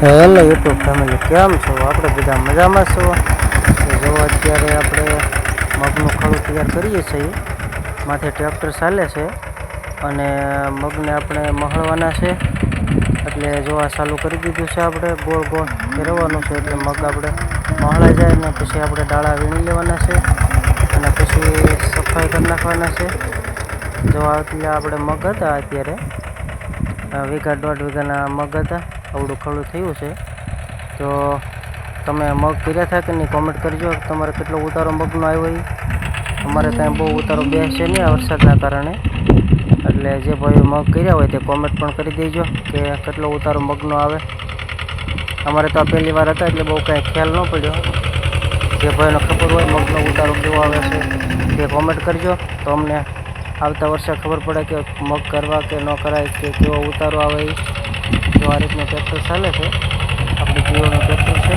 Hello YouTube family કેમ છો? આપણે બધા મજામાં છો? જો અત્યારે આપણે મગનું ખડું તૈયાર કરીએ છીએ. માથે ટ્રેક્ટર ચાલે છે અને મગને આપણે મહળવાના છે. એટલે જો આ ચાલુ કરી દીધું છે આપણે, ગોળ ગોળ ફેરવવાનું છે એટલે મગ આપણે મહળાઈ જાય ને પછી આપણે ડાળા વીણી લેવાના છે અને પછી સફાઈ કરી નાખવાના છે. જો એટલે આપણે મગ હતા અત્યારે. વીઘા દોઢ વીઘાના મગ હતા. આવડું ખડું થયું છે. તો તમે મગ કર્યા થાય કે નહીં કોમેન્ટ કરજો. તમારે કેટલો ઉતારો મગનો આવ્યો એ અમારે ત્યાં બહુ ઉતારો બેસશે નહીં આ વરસાદના કારણે. એટલે જે ભાઈ મગ કર્યા હોય તે કોમેન્ટ પણ કરી દેજો કે કેટલો ઉતારો મગનો આવે. અમારે તો આ પહેલી વાર હતા એટલે બહુ કાંઈ ખ્યાલ ન પડ્યો. જે ભાઈને ખબર હોય મગનો ઉતારો કેવો આવે છે તે કોમેન્ટ કરજો. તો અમને આવતા વર્ષે ખબર પડે કે મગ કરવા કે ન કરાય કે કેવો ઉતારો આવે એ તો આ રીતનું ટ્રેક્ટર ચાલે છે, આપણે જીઓનું ટ્રેક્ટર છે,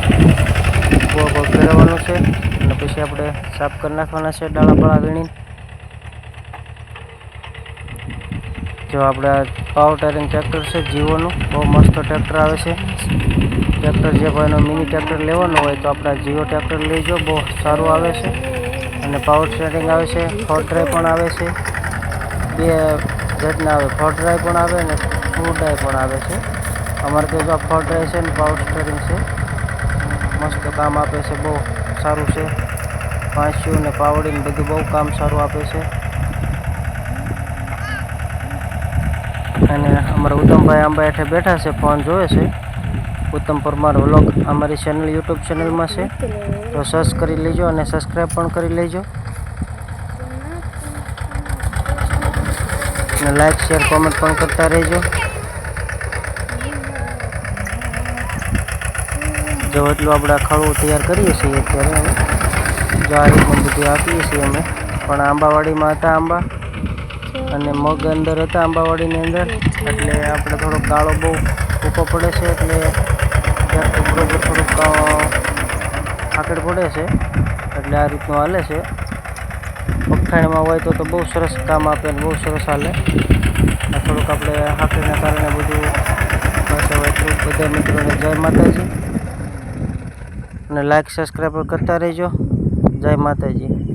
ગોળ ગોળ ફેરવવાનું છે, અને પછી આપણે સાફ કરી નાખવાના છે ડાળા પાળા વીણીને. જો આપણે પાવર ટાયરિંગ ટ્રેક્ટર છે જીઓનું બહુ મસ્ત ટ્રેક્ટર આવે છે. ટ્રેક્ટર જે કોઈનો મિની ટ્રેક્ટર લેવાનો હોય તો આપણે જીઓ ટ્રેક્ટર લેજો બહુ સારું આવે છે. અને પાવર સ્ટેરિંગ આવે છે ફોર ડ્રાઈવ પણ આવે છે. બે જાતના આવે ફોર ડ્રાઈવ પણ આવે અને ટુ ડ્રાઈવ પણ આવે છે. અમારે તો જો ફળ ડ્રાઈવ છે ને પાવર સ્ટરિંગ છે. મસ્ત કામ આપે છે, બહુ સારું છે. પાંચ્યું ને પાવડી ને બધું બહુ કામ સારું આપે છે. અને અમારા ઉત્તમભાઈ આંબા હેઠે બેઠા છે, ફોન જોવે છે. ઉત્તમ પરમાર વ્લોગ અમારી ચેનલ યુટ્યુબ ચેનલમાં છે. તો સર્ચ કરી લેજો અને સબસ્ક્રાઈબ પણ કરી લેજો. અને લાઈક શેર કોમેન્ટ પણ કરતા રહેજો. જો એટલું આપણે આ તૈયાર કરીએ છીએ અત્યારે જો આ રીતનું બધું આપીએ છીએ અમે. પણ આંબાવાડીમાં હતા આંબા અને મગ અંદર હતા આંબાવાડીની અંદર. એટલે આપણે થોડોક કાળો બહુ ટૂંકો પડે છે એટલે બરોબર થોડુંક આકડ પડે છે. એટલે આ રીતનું હાલે છે. પગથાણીમાં હોય તો તો બહુ સરસ કામ આપે ને બહુ સરસ હાલે. આ થોડુંક આપણે હાકડીના કારણે બધું બધા મિત્રોને જય માતાજી. અને લાઈક સબસ્ક્રાઈબ કરતા રહેજો. જય માતાજી.